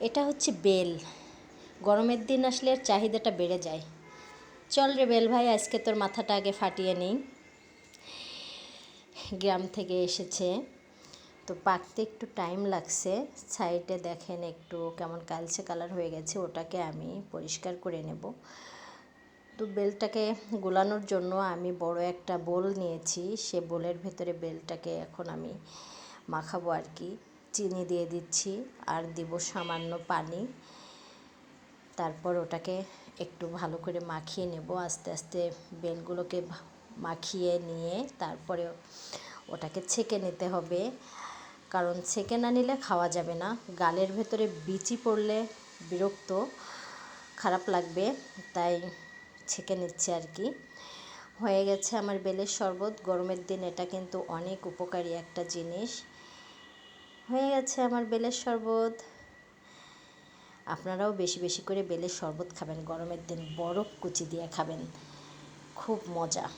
এটা হচ্ছে বেল। গরমের দিন আসলে এর চাহিদাটা বেড়ে যায়। চল রে বেল ভাই, আজকে তোর মাথাটা আগে ফাটিয়ে নিই। গ্রাম থেকে এসেছে। তো পাকতে একটু টাইম লাগছে। সাইডে দেখেন একটু কেমন কালচে কালার হয়ে গেছে, ওটাকে আমি পরিষ্কার করে নেব। তো বেলটাকে গোলানোর জন্য আমি বড় একটা বোল নিয়েছি। সে বোলের ভেতরে বেলটাকে এখন আমি মাখাবো আর কি। চিনি দিয়ে দিচ্ছি আর দিব সামান্য পানি। তারপর ওটাকে একটু ভালো করে মাখিয়ে নেব। আস্তে আস্তে বেলগুলোকে মাখিয়ে নিয়ে তারপরে ওটাকে ছেঁকে নিতে হবে। কারণ ছেঁকে না নিলে খাওয়া যাবে না। গালের ভেতরে বিচি পড়লে বিরক্ত, খারাপ লাগবে, তাই ছেঁকে নিচ্ছে আর কি। হয়ে গেছে আমার বেলের শরবত। গরমের দিন এটা কিন্তু অনেক উপকারী একটা জিনিস। হয়ে গেছে আমার বেলের শরবত। আপনারাও বেশি বেশি করে বেলের শরবত খাবেন। গরমের দিন বরফ কুচি দিয়ে খাবেন। খুব মজা।